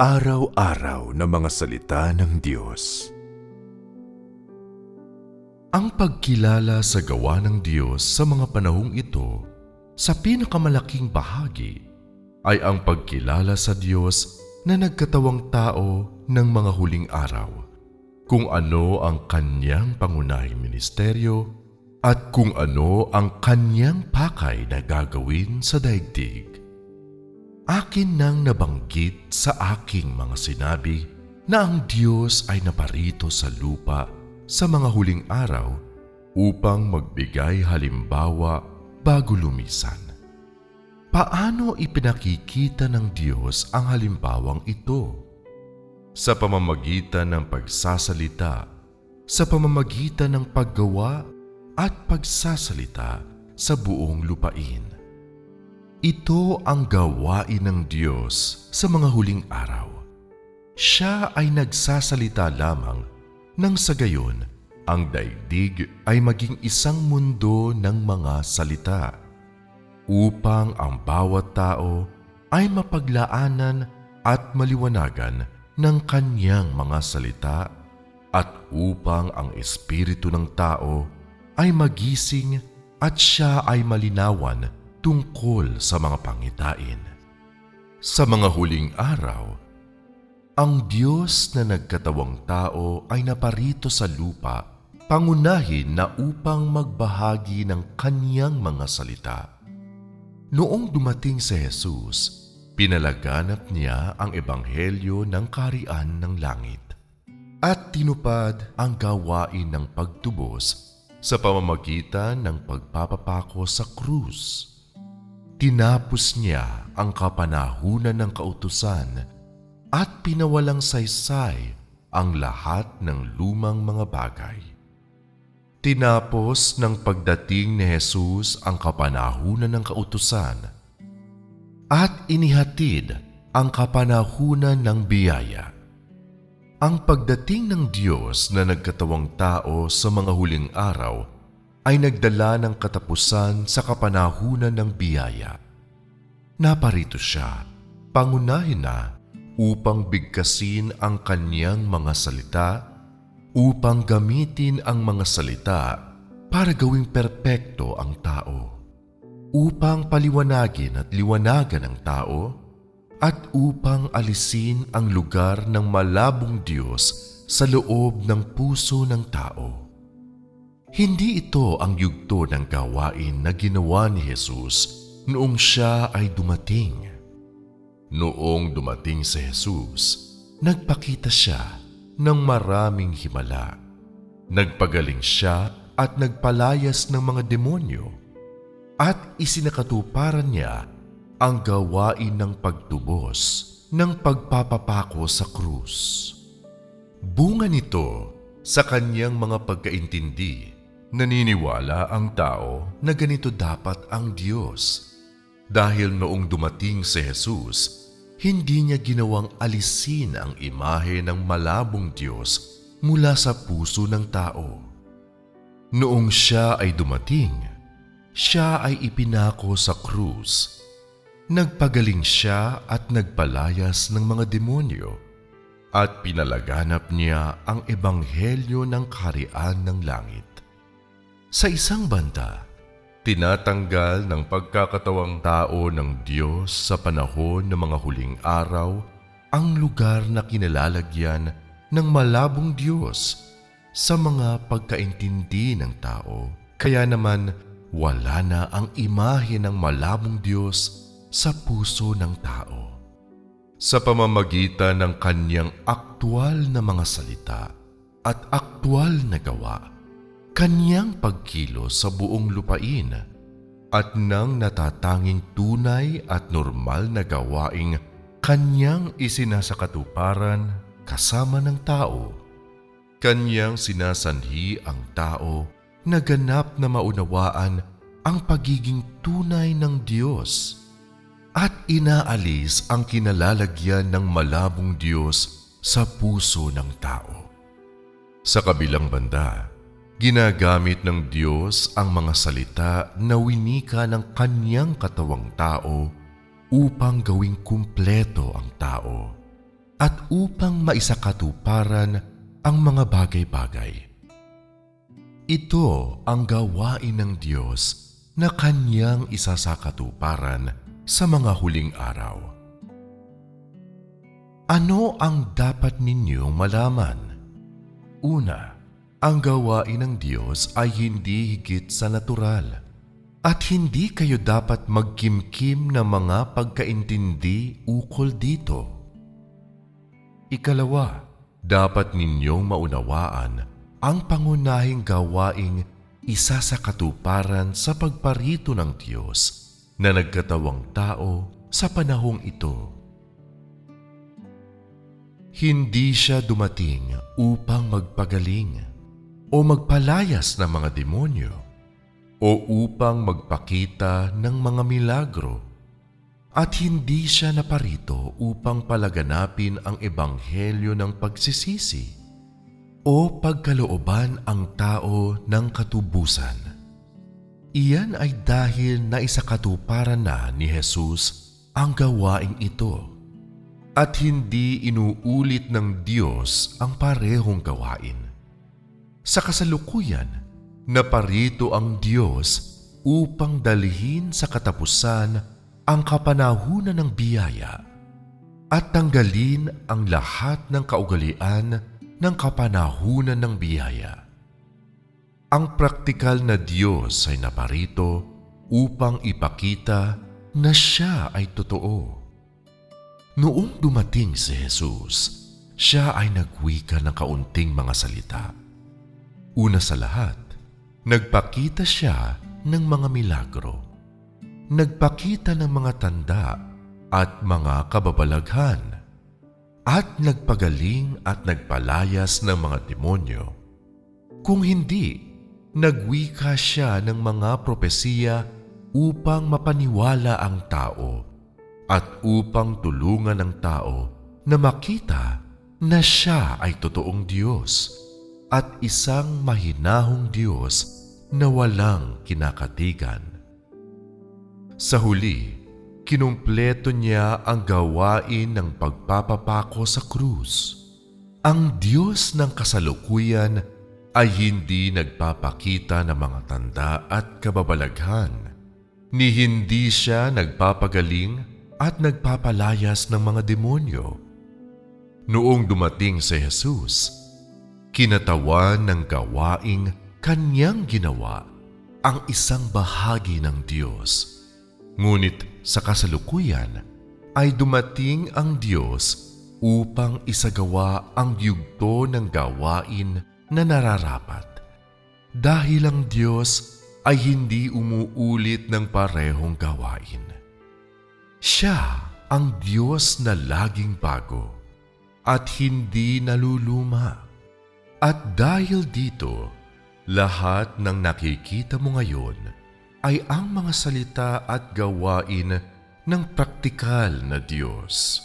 Araw-araw na mga salita ng Diyos. Ang pagkilala sa gawa ng Diyos sa mga panahong ito sa pinakamalaking bahagi ay ang pagkilala sa Diyos na nagkatawang tao ng mga huling araw, kung ano ang kanyang pangunahing ministeryo at kung ano ang kanyang pakay na gagawin sa daigdig. Akin nang nabanggit sa aking mga sinabi na ang Diyos ay naparito sa lupa sa mga huling araw upang magbigay halimbawa bago lumisan. Paano ipinakikita ng Diyos ang halimbawang ito? Sa pamamagitan ng pagsasalita, sa pamamagitan ng paggawa at pagsasalita sa buong lupain. Ito ang gawain ng Diyos sa mga huling araw. Siya ay nagsasalita lamang nang sa gayon ang daigdig ay maging isang mundo ng mga salita upang ang bawat tao ay mapaglaanan at maliwanagan ng kanyang mga salita at upang ang espiritu ng tao ay magising at siya ay malinawan tungkol sa mga pangitain. Sa mga huling araw, ang Diyos na nagkatawang tao ay naparito sa lupa pangunahin na upang magbahagi ng kanyang mga salita. Noong dumating si Jesus, pinalaganap niya ang ebanghelyo ng karian ng langit at tinupad ang gawain ng pagtubos sa pamamagitan ng pagpapapako sa krus. Tinapos niya ang kapanahunan ng kautusan at pinawalang saysay ang lahat ng lumang mga bagay. Tinapos ng pagdating ni Jesus ang kapanahunan ng kautusan at inihatid ang kapanahunan ng biyaya. Ang pagdating ng Diyos na nagkatawang tao sa mga huling araw ay nagdala ng katapusan sa kapanahunan ng biyaya. Naparito siya, pangunahin na upang bigkasin ang kanyang mga salita, upang gamitin ang mga salita para gawing perpekto ang tao, upang paliwanagin at liwanagan ang tao, at upang alisin ang lugar ng malabong Diyos sa loob ng puso ng tao. Hindi ito ang yugto ng gawain na ginawa ni Jesus noong siya ay dumating. Noong dumating si Jesus, nagpakita siya ng maraming himala. Nagpagaling siya at nagpalayas ng mga demonyo at isinakatuparan niya ang gawain ng pagtubos ng pagpapapako sa krus. Bunga nito sa kanyang mga pagkaintindi Naniniwala ang tao na ganito dapat ang Diyos. Dahil noong dumating si Jesus, hindi niya ginawang alisin ang imahe ng malabong Diyos mula sa puso ng tao. Noong siya ay dumating, siya ay ipinako sa krus. Nagpagaling siya at nagpalayas ng mga demonyo at pinalaganap niya ang ebanghelyo ng kaharian ng langit. Sa isang banda, tinatanggal ng pagkakatawang tao ng Diyos sa panahon ng mga huling araw ang lugar na kinalalagyan ng malabong Diyos sa mga pagkaintindi ng tao. Kaya naman wala na ang imahe ng malabong Diyos sa puso ng tao. Sa pamamagitan ng kanyang aktwal na mga salita at aktwal na gawa, kanyang pagkilos sa buong lupain at nang natatanging tunay at normal na gawaing kanyang isinasakatuparan kasama ng tao. Kanyang sinasanhi ang tao na ganap na maunawaan ang pagiging tunay ng Diyos at inaalis ang kinalalagyan ng malabong Diyos sa puso ng tao. Sa kabilang banda, Ginagamit ng Diyos ang mga salita na winika ng kanyang katawang tao upang gawing kumpleto ang tao at upang maisakatuparan ang mga bagay-bagay. Ito ang gawain ng Diyos na kanyang isasakatuparan sa mga huling araw. Ano ang dapat ninyong malaman? Una, ang gawain ng Diyos ay hindi higit sa natural at hindi kayo dapat magkimkim ng mga pagkaintindi ukol dito. Ikalawa, dapat ninyong maunawaan ang pangunahing gawaing isa sa katuparan sa pagparito ng Diyos na nagkatawang tao sa panahong ito. Hindi siya dumating upang magpagaling o magpalayas ng mga demonyo o upang magpakita ng mga milagro at hindi siya naparito upang palaganapin ang ebanghelyo ng pagsisisi o pagkalooban ang tao ng katubusan. Iyan ay dahil na isakatuparan na ni Jesus ang gawaing ito at hindi inuulit ng Diyos ang parehong gawain. Sa kasalukuyan, naparito ang Diyos upang dalhin sa katapusan ang kapanahunan ng biyaya at tanggalin ang lahat ng kaugalian ng kapanahunan ng biyaya. Ang praktikal na Diyos ay naparito upang ipakita na siya ay totoo. Noong dumating si Jesus, siya ay nagwika ng kaunting mga salita. Una sa lahat, nagpakita siya ng mga milagro. Nagpakita ng mga tanda at mga kababalaghan. At nagpagaling at nagpalayas ng mga demonyo. Kung hindi, nagwika siya ng mga propesiya upang mapaniwala ang tao at upang tulungan ang tao na makita na siya ay totoong Diyos at isang mahinahong Diyos na walang kinakatigan. Sa huli, kinumpleto niya ang gawain ng pagpapapako sa krus. Ang Diyos ng kasalukuyan ay hindi nagpapakita ng mga tanda at kababalaghan, ni hindi siya nagpapagaling at nagpapalayas ng mga demonyo. Noong dumating si Jesus, kinatawan ng gawaing kanyang ginawa ang isang bahagi ng Diyos. Ngunit sa kasalukuyan ay dumating ang Diyos upang isagawa ang yugto ng gawain na nararapat. Dahil ang Diyos ay hindi umuulit ng parehong gawain. Siya ang Diyos na laging bago at hindi naluluma. At dahil dito, lahat ng nakikita mo ngayon ay ang mga salita at gawain ng praktikal na Diyos.